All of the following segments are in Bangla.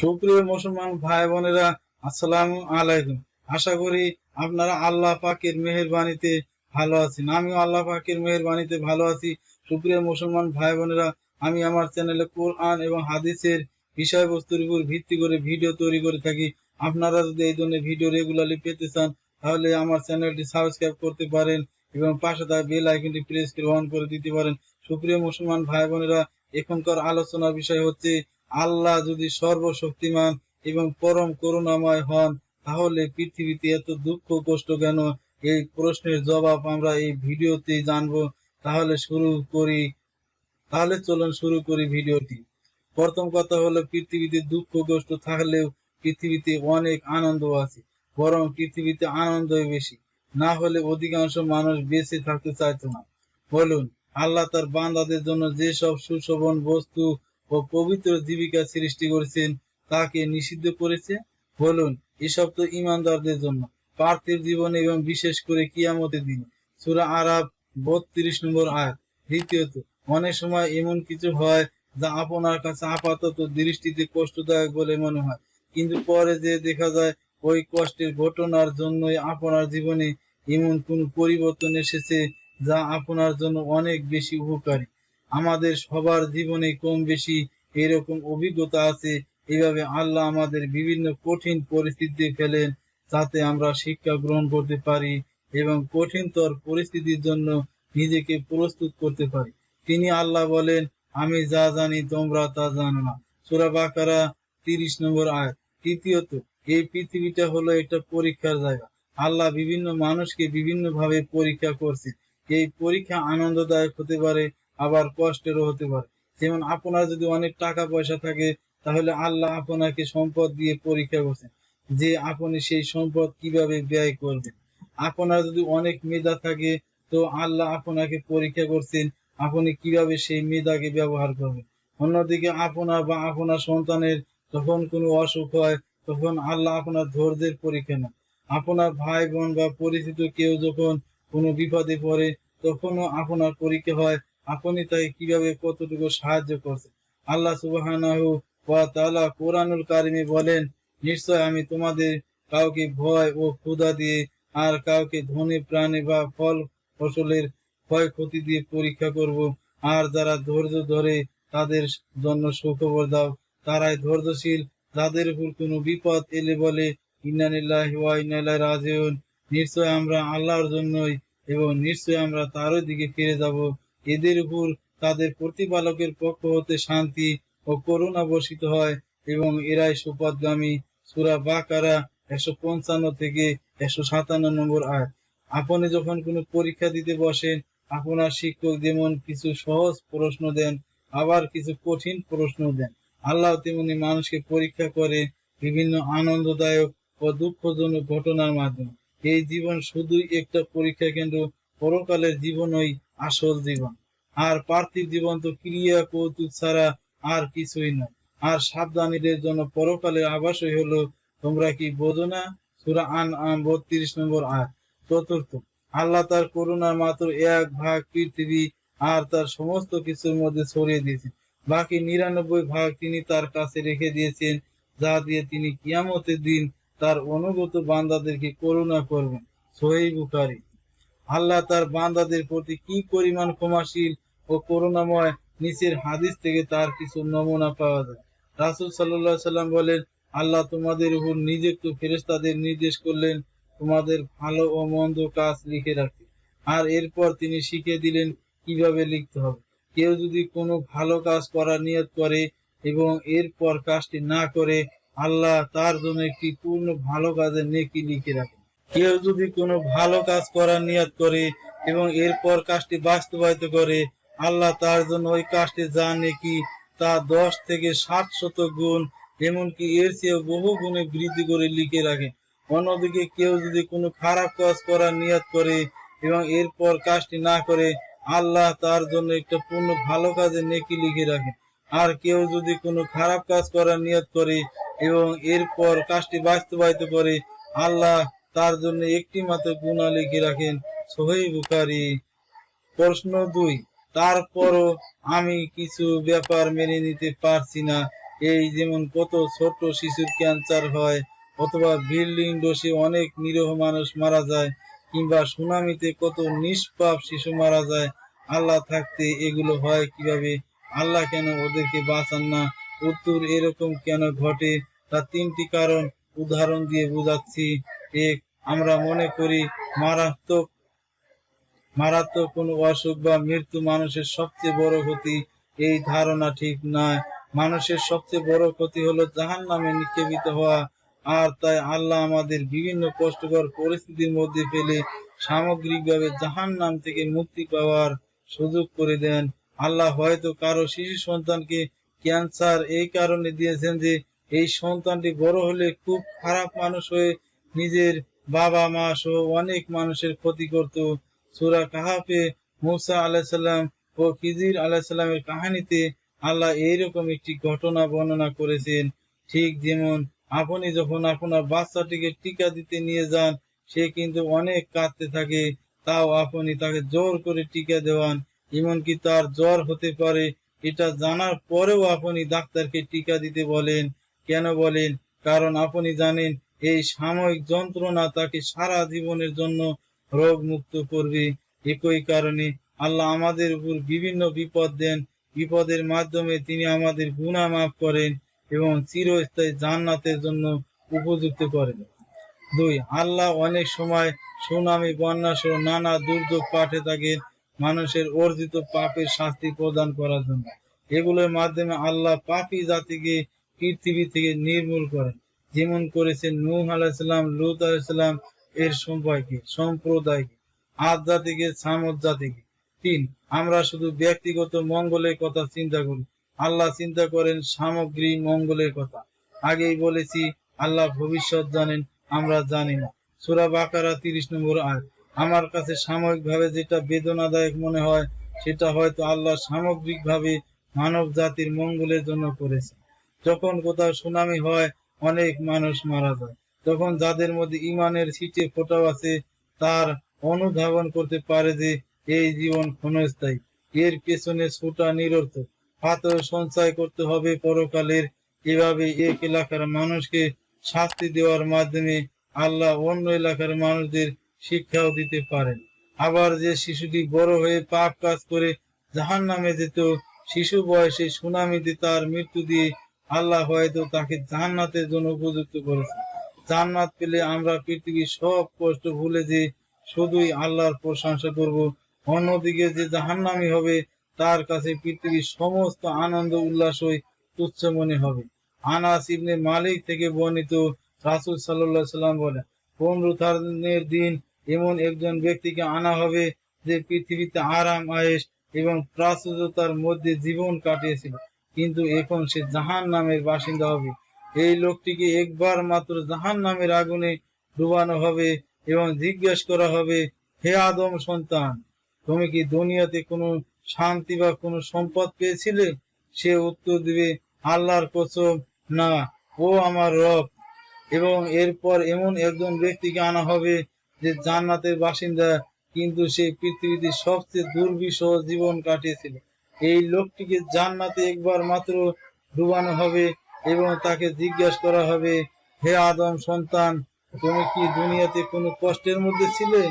সুপ্রিয় মুসলমান ভাই বোনেরা, আসসালাম আলাইকুম। আশা করি আপনারা আল্লাহ পাকের মেহেরবানিতে ভালো আছেন। আমিও আল্লাহ পাকের মেহেরবানিতে ভালো আছি। সুপ্রিয় মুসলমান ভাই বোনেরা, আমি আমার চ্যানেলে কোরআন এবং হাদিসের বিষয়বস্তুর উপর ভিত্তি করে ভিডিও তৈরি করে থাকি। আপনারা যদি এই ধরনের ভিডিও রেগুলারলি পেতে চান, তাহলে আমার চ্যানেলটি সাবস্ক্রাইব করতে পারেন এবং পাশে থাকা বেল আইকনটি প্রেস করে অন করে দিতে পারেন। সুপ্রিয় মুসলমান ভাই বোনেরা, এখনকার আলোচনার বিষয় হচ্ছে আল্লাহ যদি সর্বশক্তিমান এবং পরম করুণাময় হন, তাহলে পৃথিবীতে এত দুঃখ কষ্ট কেন? এই প্রশ্নের জবাব আমরা এই ভিডিওতে জানব। তাহলে শুরু করি। তাহলে চলুন শুরু করি ভিডিওটি। প্রথম কথা হলো, পৃথিবীতে দুঃখ কষ্ট থাকলেও পৃথিবীতে অনেক আনন্দ আছে, বরং পৃথিবীতে আনন্দই বেশি। না হলে অধিকাংশ মানুষ বেঁচে থাকতে চাইতো না। বলুন, আল্লাহ তার বান্দাদের জন্য যেসব সুশোভন বস্তু ও পবিত্র জীবিকা সৃষ্টি করেছেন, তাকে নিষিদ্ধ করেছে। বলুন, এসব তো ইমানদারদের জন্য। পার্থিব জীবনে এবং বিশেষ করে কিয়ামতের দিন। সুরা আরাব বত্রিশ নম্বর আয়াত। দ্বিতীয়ত, অনেক সময় এমন কিছু হয় যা আপনার কাছে আপাতত দৃষ্টিতে কষ্টদায়ক বলে মনে হয়। কিন্তু পরে যে দেখা যায়, ওই কষ্টের ঘটনার জন্যই আপনার জীবনে এমন কোন পরিবর্তন এসেছে যা আপনার জন্য অনেক বেশি উপকারী। আমাদের সবার জীবনে কম বেশি এরকম অভিজ্ঞতা আছে। এইভাবে আল্লাহ আমাদের বিভিন্ন কঠিন পরিস্থিতি ফেলেন যাতে আমরা শিক্ষা গ্রহণ করতে পারি এবং কঠিনতর পরিস্থিতির জন্য নিজেকে প্রস্তুত করতে পারি। তিনি আল্লাহ বলেন, আমি যা জানি তোমরা তা জানো না। সুরা বাকারা তিরিশ নম্বর আয়াত। তৃতীয়ত, এই পৃথিবীটা হলো একটা পরীক্ষার জায়গা। আল্লাহ বিভিন্ন মানুষকে বিভিন্ন ভাবে পরীক্ষা করছে এই পরীক্ষা আনন্দদায়ক হতে পারে আবার কষ্টেরও হতে পারে। যেমন আপনার যদি অনেক টাকা পয়সা থাকে, তাহলে আল্লাহ আপনাকে সম্পদ দিয়ে পরীক্ষা করছেন যে আপনি সেই সম্পদ কীভাবে ব্যয় করবেন। আপনার যদি অনেক মেধা থাকে, তো আল্লাহ আপনাকে পরীক্ষা করছেন আপনি কীভাবে সেই মেধাকে ব্যবহার করবেন। অন্যদিকে আপনার বা আপনার সন্তানের যখন কোনো অসুখ হয়, তখন আল্লাহ আপনার ধৈর্যের পরীক্ষা নেন। আপনার ভাই বোন বা পরিচিত কেউ যখন কোনো বিপদে পড়ে, তখনও আপনার পরীক্ষা হয় আপনি তাকে কীভাবে কতটুকু সাহায্য করছেন? আল্লাহ তাআলা কোরআনুল কারিমে বলেন, নিশ্চয় আমি তোমাদের কাউকে ভয় ও ক্ষুধা দিয়ে আর কাউকে ধনী প্রাণী বা ফল ফসলের ক্ষয়ক্ষতি দিয়ে পরীক্ষা করব। আর যারা ধৈর্য ধরে তাদের জন্য সুখবর দাও, তারাই ধৈর্যশীল। যাদের উপর কোনো বিপদ এলে বলে ইন্নানিল্লাহি রাজিউন। নিশ্চয় আমরা আল্লাহর জন্যই এবং নিশ্চয় আমরা তারই দিকে ফিরে যাব। এদের উপর তাদের প্রতিপালকের পক্ষ হতে শান্তি ও করুণা বর্ষিত হয় এবং এরাই সুপদগামী সুরা বাকারা একশো পঞ্চান্ন থেকে একশো সাতান্ন নম্বর আয় আপনি যখন কোনো পরীক্ষা দিতে বসেন, আপনার শিক্ষক যেমন কিছু সহজ প্রশ্ন দেন, আবার কিছু কঠিন প্রশ্ন দেন। আল্লাহ তেমনি মানুষকে পরীক্ষা করে বিভিন্ন আনন্দদায়ক ও দুঃখজনক ঘটনার মাধ্যমে। এই জীবন শুধুই একটা পরীক্ষা কেন্দ্র, পরকালের জীবনই আসল জীবন। আর পার্থিব জীবন তো ক্রিয়া কৌতুক ছাড়া আর কিছুই নয় আর সাবধানীদের জন্য পরকালের আবাসই হলো, তোমরা কি বোঝো না? সুরা আন আম বত্রিশ নম্বর আট চতুর্থ, আল্লাহ তার করুণার মাত্র এক ভাগ পৃথিবী আর তার সমস্ত কিছুর মধ্যে ছড়িয়ে দিয়েছেন। বাকি নিরানব্বই ভাগ তিনি তার কাছে রেখে দিয়েছেন, যা দিয়ে তিনি কিয়ামতের দিন তার অনুগত বান্দাদেরকে করুণা করবেন। বুখারি। আল্লাহ তার বান্দাদের প্রতি কি পরিমাণ ক্ষমাশীল ও করুণাময় নিচের হাদিস থেকে তার কিছু নমুনা পাওয়া যায়। রাসুল সাল্লাহ সাল্লাম বলেন, আল্লাহ তোমাদের উপর নিযুক্ত ফেরেস্তাদের নির্দেশ করলেন, তোমাদের ভালো ও মন্দ কাজ লিখে রাখতে। আর এরপর তিনি শিখিয়ে দিলেন কীভাবে লিখতে হবে। কেউ যদি কোনো ভালো কাজ করার নিয়ত করে এবং এরপর কাজটি না করে, আল্লাহ তার জন্য একটি পূর্ণ ভালো কাজের নেকি লিখে রাখেন। কেউ যদি কোনো ভালো কাজ করার নিয়ত করে এবং এরপর কাজটি বাস্তবায়িত করে আল্লাহ তার জন্য ওই কাজটি যা নেকি তা দশ থেকে ষাট শত গুণ, এমনকি এর চেয়ে বহু গুণে বৃদ্ধি করে লিখে রাখে। অন্যদিকে কেউ যদি কোনো খারাপ কাজ করার নিয়ত করে এবং এরপর কাজটি না করে, আল্লাহ তার জন্য একটা পূর্ণ ভালো কাজে নেকি লিখে রাখেন আর কেউ যদি কোনো খারাপ কাজ করার নিয়ত করে এবং এরপর কাজটি বাস্তবায়িত করে, আল্লাহ তার জন্য একটি মাত্র গুণা লিখে রাখেন সোহেই বুখারি। প্রশ্ন দুই। তারপরও আমি কিছু ব্যাপার মেনে নিতে পারছি না। এই যেমন কত ছোট শিশুর ক্যান্সার হয়, অথবা বিল্ডিং ডোসে অনেক নিরহ মানুষ মারা যায়, কিংবা সুনামিতে কত নিষ্পাপ শিশু মারা যায়, আল্লাহ থাকতে এগুলো হয় কীভাবে? আল্লাহ কেন ওদেরকে বাঁচান না? উত্তর এরকম কেন ঘটে? তার তিনটি কারণ উদাহরণ দিয়ে বোঝাচ্ছি। এক, আমরা মনে করি মারাত্মক মারাত্মক কোনো অসুখ বা মৃত্যু মানুষের সবচেয়ে বড় ক্ষতি, এই ধারণা ঠিক নয়। মানুষের সবচেয়ে বড় ক্ষতি হলো জাহান নামে নিক্ষেপিত হওয়া, আর তাই আল্লাহ আমাদের বিভিন্ন কষ্টকর পরিস্থিতির মধ্যে ফেলে সামগ্রিকভাবে জাহান নাম থেকে মুক্তি পাওয়ার সুযোগ করে দেন। আল্লাহ হয়তো কারও শিশু সন্তানকে ক্যান্সার এই কারণে দিয়েছেন যে, এই সন্তানটি বড় হলে খুব খারাপ মানুষ হয়ে নিজের বাবা মা সহ অনেক মানুষের ক্ষতি করত। সুরা কাহাফে মুসা আলাহিসাল্লাম ও খিজির আলাহিসাল্লামের কাহিনীতে আল্লাহ এইরকম একটি ঘটনা বর্ণনা করেছেন। ঠিক যেমন আপনি যখন আপনার বাচ্চাটিকে টিকা দিতে নিয়ে যান, সে কিন্তু অনেক কাঁদতে থাকে, তাও আপনি তাকে জোর করে টিকা দেওয়ান, এমনকি তার জ্বর হতে পারে। এটা জানার পরেও আপনি ডাক্তারকে টিকা দিতে বলেন। কেন বলেন? কারণ আপনি জানেন, এই সাময়িক যন্ত্রণা তাকে সারা জীবনের জন্য রোগ মুক্ত করবে। একই কারণে আল্লাহ আমাদের উপর বিভিন্ন বিপদ দেন। বিপদের মাধ্যমে তিনি আমাদের গুনাহ মাফ করেন এবং চিরস্থায়ী জান্নাতের জন্য উপযুক্ত করেন। দুই, আল্লাহ অনেক সময় সুনামি বন্যা সহ নানা দুর্যোগ পাঠে থাকেন মানুষের অর্জিত পাপের শাস্তি প্রদান করার জন্য। এগুলোর মাধ্যমে আল্লাহ পাপী জাতিকে পৃথিবী থেকে নির্মূল করেন। যেমন করেছেন নূহ আলাইসাল্লাম লুত আলাইসাল্লাম এর সম্পর্কে, সম্প্রদায়কে আদ জাতিকে সামদ জাতিকে তিন, আমরা শুধু ব্যক্তিগত মঙ্গলের কথা চিন্তা করি। আল্লাহ চিন্তা করেন সামগ্রিক মঙ্গলের কথা। আগেই বলেছি, আল্লাহ ভবিষ্যৎ জানেন, আমরা জানি না। সুরা বাকারা তিরিশ নম্বর আয় আমার কাছে সাময়িকভাবে যেটা বেদনাদায়ক মনে হয়, সেটা হয়তো আল্লাহ সামগ্রিকভাবে মানব জাতির মঙ্গলের জন্য করেছে যখন কোথাও সুনামি হয়, অনেক মানুষ মারা যায়। তখন যাদের মধ্যে ইমানের ছিটে ফোটাও আছে, তার অনুধাবন করতে পারে যে এই জীবন ক্ষণস্থায়ী। এর পেছনে ছোটা নিরর্থক পাথর সঞ্চয় করতে হবে পরকালের। এভাবে এক এলাকার মানুষকে শাস্তি দেওয়ার মাধ্যমে আল্লাহ অন্য এলাকার মানুষদের শিক্ষাও দিতে পারেন। আবার যে শিশুটি বড় হয়ে পাপ কাজ করে জাহান নামে যেত, শিশু বয়সে সুনামিতে তার মৃত্যু দিয়ে আল্লাহ হয়তো তাকে জান্নাতের জন্য উপযুক্ত করেছে জান্নাত পেলে আমরা পৃথিবীর সব কষ্ট ভুলে যে শুধুই আল্লাহর প্রশংসা করব। অন্যদিকে যে জাহান্নামি হবে, তার কাছে পৃথিবীর সমস্ত আনন্দ, উল্লাসই তুচ্ছ মনে হবে। আনাস ইবনে মালিক থেকে বর্ণিত রাসুল সাল্লাহ সাল্লাম বলেন পুনরুত্থানের দিন এমন একজন ব্যক্তিকে আনা হবে যে পৃথিবীতে আরাম আয়েস এবং প্রাচুর্যতার মধ্যে জীবন কাটিয়েছিল। কিন্তু এখন সে জাহান নামের বাসিন্দা হবে। এই লোকটিকে একবার মাত্র জাহান নামের আগুনে ডুবানো হবে এবং জিজ্ঞেস করা হবে, হে আদম সন্তান, তুমি কি দুনিয়াতে কোনো শান্তি বা কোনো সম্পদ পেয়েছিলে? সে উত্তর দিবে, আল্লাহর কসম, না। ও আমার রব। এবং এরপর এমন একজন ব্যক্তিকে আনা হবে যে জান্নাতের বাসিন্দা, কিন্তু সে পৃথিবীতে সবচেয়ে দুর্বিষহ জীবন কাটিয়েছিল। এই লোকটিকে জান্নাতে একবার মাত্র ডুবানো হবে এবং তাকে জিজ্ঞাসা করা হবে, হে আদম সন্তান, তুমি কি দুনিয়াতে কোনো কষ্টের মধ্যে ছিলে?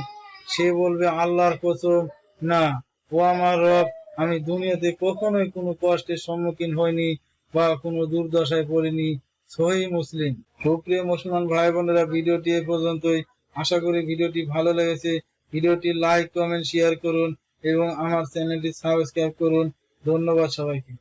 সে বলবে, আল্লাহর কসম, না। ও আমার রব, আমি দুনিয়াতে কখনোই কোনো কষ্টের সম্মুখীন হইনি বা কোনো দুর্দশায় পড়িনি। সহি মুসলিম। সুপ্রিয় মুসলমান ভাই বোনেরা ভিডিওটি এ পর্যন্তই। আশা করি ভিডিওটি ভালো লেগেছে। ভিডিওটি লাইক, কমেন্ট, শেয়ার করুন এবং আমার চ্যানেলটি সাবস্ক্রাইব করুন। ধন্যবাদ সবাইকে।